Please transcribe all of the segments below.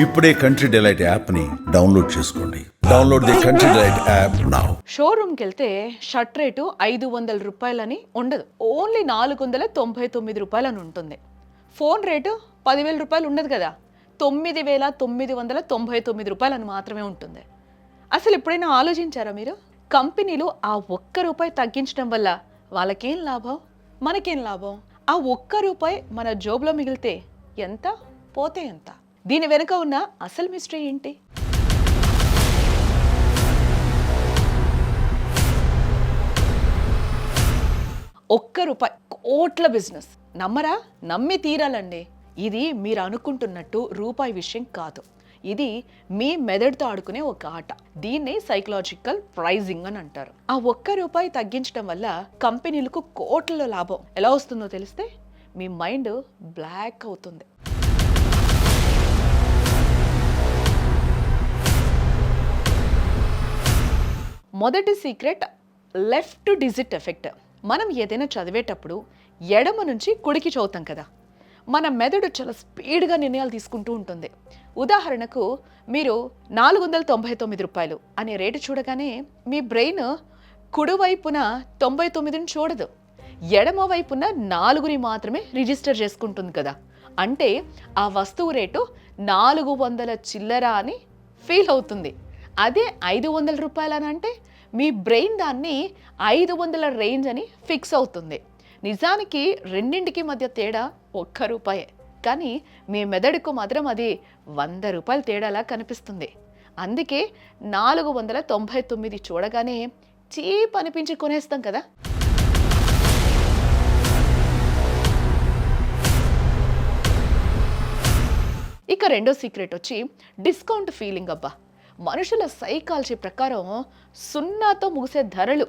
ఇప్పుడే country delight యాప్ని download చేసుకోండి. Download the country delight app now షోరూమ్కి వెళ్తే షర్ట్ రేటు ఐదు వందల రూపాయలని ఉండదు. ఓన్లీ నాలుగు వందల తొంభై తొమ్మిది రూపాయలని ఉంటుంది. ఫోన్ రేటు పదివేల రూపాయలు ఉండదు కదా. తొమ్మిది వేల తొమ్మిది వందల తొంభై తొమ్మిది రూపాయలని మాత్రమే ఉంటుంది. అసలు ఎప్పుడైనా ఆలోచించారా మీరు? కంపెనీలు ఆ ఒక్క రూపాయి తగ్గించడం వల్ల వాళ్ళకేం లాభం? మనకేం లాభం? ఆ ఒక్క రూపాయి మన జోబులో మిగిలితే ఎంత? పోతే ఎంత? దీని వెనుక ఉన్న అసలు మిస్టరీ ఏంటి? ఒక్క రూపాయి కోట్ల బిజినెస్ నమ్మరా? నమ్మి తీరాలండి. ఇది మీరు అనుకుంటున్నట్టు రూపాయి విషయం కాదు. ఇది మీ మెదడుతో ఆడుకునే ఒక ఆట. దీన్ని సైకలాజికల్ ప్రైజింగ్ అని అంటారు. ఆ ఒక్క రూపాయి తగ్గించడం వల్ల కంపెనీలకు కోట్ల లాభం. ఎలా వస్తుందో తెలిస్తే మీ మైండ్ బ్లాక్ అవుతుంది. మొదటి సీక్రెట్ లెఫ్ట్ డిజిట్ ఎఫెక్ట్. మనం ఏదైనా చదివేటప్పుడు ఎడమ నుంచి కుడికి చదువుతాం కదా. మన మెదడు చాలా స్పీడ్గా నిర్ణయాలు తీసుకుంటూ ఉంటుంది. ఉదాహరణకు మీరు నాలుగు వందల తొంభై తొమ్మిది రూపాయలు అనే రేటు చూడగానే మీ బ్రెయిన్ కుడివైపున తొంభై తొమ్మిదిని చూడదు. ఎడమ వైపున నాలుగుని మాత్రమే రిజిస్టర్ చేసుకుంటుంది కదా. అంటే ఆ వస్తువు రేటు నాలుగు వందల చిల్లర అని ఫీల్ అవుతుంది. అదే ఐదు వందల రూపాయలు అని అంటే మీ బ్రెయిన్ దాన్ని ఐదు వందల రేంజ్ అని ఫిక్స్ అవుతుంది. నిజానికి రెండింటికి మధ్య తేడా ఒక్క రూపాయే. కానీ మీ మెదడుకు మాత్రం అది వంద రూపాయల తేడాలా కనిపిస్తుంది. అందుకే నాలుగు వందల తొంభై తొమ్మిది చూడగానే చీప్ అనిపించి కొనేస్తాం కదా. ఇక రెండో సీక్రెట్ వచ్చి డిస్కౌంట్ ఫీలింగ్ అబ్బా. మనుషుల సైకాలజీ ప్రకారం సున్నాతో ముగిసే ధరలు.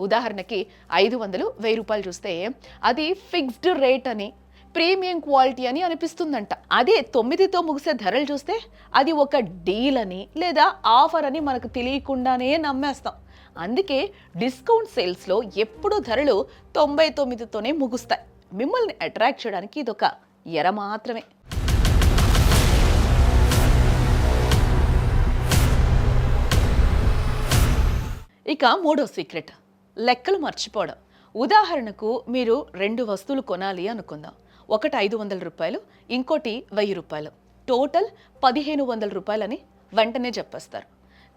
ఉదాహరణకి ఐదు వందలు వెయ్యి రూపాయలు చూస్తే అది ఫిక్స్డ్ రేట్ అని ప్రీమియం క్వాలిటీ అని అనిపిస్తుందంట. అదే తొమ్మిదితో ముగిసే ధరలు చూస్తే అది ఒక డీల్ అని లేదా ఆఫర్ అని మనకు తెలియకుండానే నమ్మేస్తాం. అందుకే డిస్కౌంట్ సేల్స్లో ఎప్పుడూ ధరలు తొంభై తొమ్మిదితోనే ముగుస్తాయి. మిమ్మల్ని అట్రాక్ట్ చేయడానికి ఇదొక ఎర మాత్రమే. ఇక మూడో సీక్రెట్. లెక్కలు మర్చిపోవడం. ఉదాహరణకు మీరు రెండు వస్తువులు కొనాలి అనుకుందాం. ఒకటి ఐదు వందల రూపాయలు ఇంకోటి వెయ్యి రూపాయలు. టోటల్ పదిహేను వందల రూపాయలని వెంటనే చెప్పేస్తారు.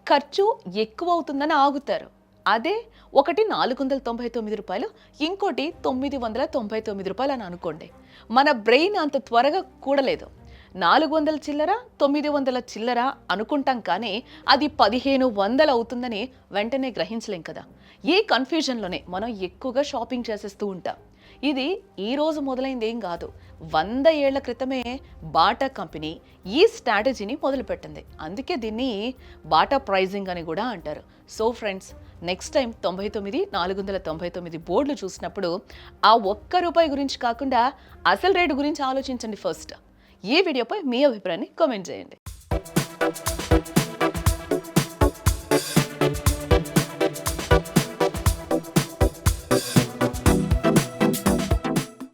ఖర్చు ఎక్కువ అవుతుందని ఆగుతారు. అదే ఒకటి నాలుగు వందల తొంభై తొమ్మిది రూపాయలు ఇంకోటి తొమ్మిది వందల తొంభై తొమ్మిది రూపాయలు అని అనుకోండి. మన బ్రెయిన్ అంత త్వరగా కూడలేదు. నాలుగు వందల చిల్లర తొమ్మిది వందల చిల్లర అనుకుంటాం కానీ అది పదిహేను వందలు అవుతుందని వెంటనే గ్రహించలేం కదా. ఈ కన్ఫ్యూజన్లోనే మనం ఎక్కువగా షాపింగ్ చేసేస్తూ ఉంటాం. ఇది ఈరోజు మొదలైంది ఏం కాదు. వంద ఏళ్ళ క్రితమే బాటా కంపెనీ ఈ స్ట్రాటజీని మొదలుపెట్టింది. అందుకే దీన్ని బాటా ప్రైజింగ్ అని కూడా అంటారు. సో ఫ్రెండ్స్ నెక్స్ట్ టైం తొంభై తొమ్మిది నాలుగు వందల తొంభై తొమ్మిది బోర్డులు చూసినప్పుడు ఆ ఒక్క రూపాయి గురించి కాకుండా అసలు రేటు గురించి ఆలోచించండి ఫస్ట్. ఈ వీడియోపై మీ అభిప్రాయాన్ని కామెంట్ చేయండి.